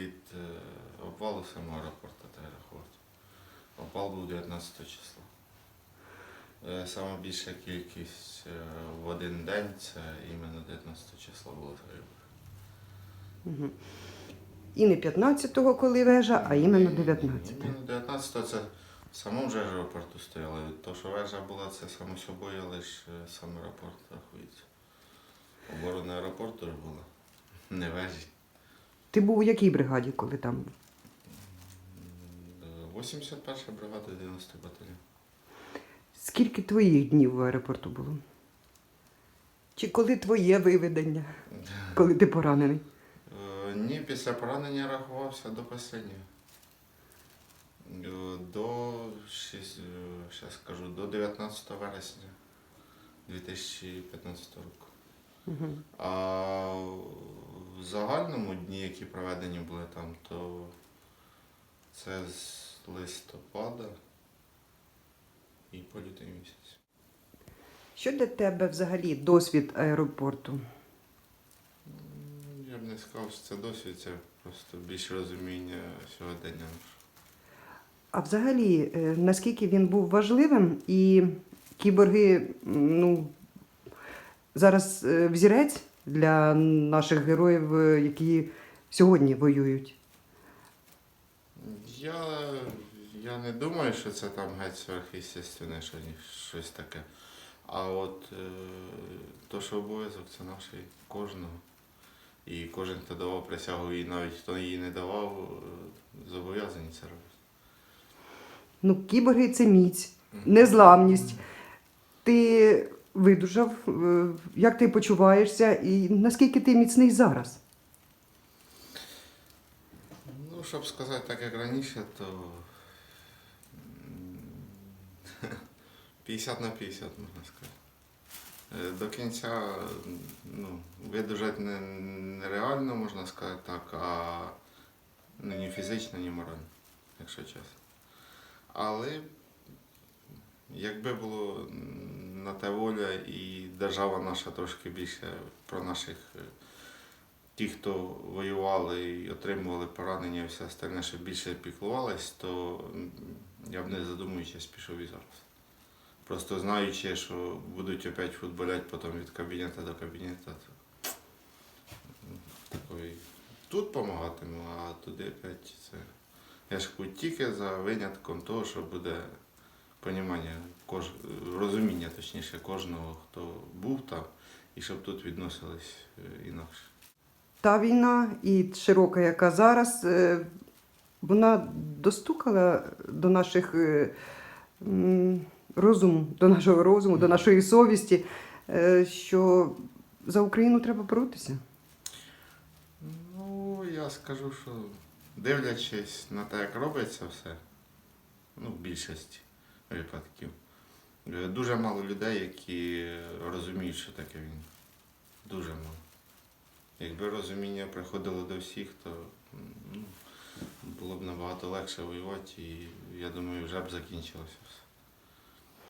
від е, обвалу самого аеропорту та рахувати. Обвал був 19 числа. Е, Сама більша кількість е, в один день це іменно 19 числа було. Угу. І не 15-го, коли вежа, а іменно 19-го. Іменно 19 це в самому же аеропорту стояло. То, що вежа була, це само собою, лише сам аеропорт рахується. Оборона аеропорту ж була, не вежі. Ти був у якій бригаді, коли там? 81 бригада 90 батальйон. Скільки твоїх днів в аеропорту було? Чи коли твоє виведення, коли ти поранений? Е, Ні, після поранення рахувався до останнього. Е, До, зараз скажу, до 19 вересня 2015 року. Угу. А в загальному дні, які проведені були там, то це з листопада і по лютий місяць. Що для тебе взагалі досвід аеропорту? Я б не сказав, що це досвід, це просто більше розуміння сьогодення. А взагалі, е, наскільки він був важливим, і кіборги, ну, зараз е, взірець для наших героїв, е, які сьогодні воюють? Я, я не думаю, що це там геть сверхъестественне, що щось таке. А от е, то, що обов'язок, це наш кожного. І кожен, хто давав присягу, і навіть хто її не давав, е, зобов'язані це робити. Ну, кіборги це міць, незламність. Ти видужав, е, як ти почуваєшся, і наскільки ти міцний зараз? Ну, щоб сказати так, як раніше, то 50 на 50, можна сказати. Е, До кінця ну, видужати не, нереально, можна сказати так, а ну, ні фізично, ні морально, якщо чесно. Але якби було м, на те воля і держава наша трошки більше про наших е, ті, хто воювали і отримували поранення і все остальне, щоб більше піклувались, то я б не задумуючись пішов і зараз. Просто знаючи, що будуть опять футболять потім від кабінету до кабінету, такої. Тут допомагатиму, а туди опять це. Я ж тільки за винятком того, що буде понімання, кож... розуміння точніше кожного, хто був там, і щоб тут відносились е, інакше. Та війна і широка, яка зараз, е, вона достукала до наших е, розуму, до нашого розуму, до нашої совісті, що за Україну треба боротися. Ну, я скажу, що дивлячись на те, як робиться все, ну, в більшості випадків, е, дуже мало людей, які розуміють, що таке війна. Дуже мало. Якби розуміння приходило до всіх, то ну, було б набагато легше воювати і я думаю, вже б закінчилося все.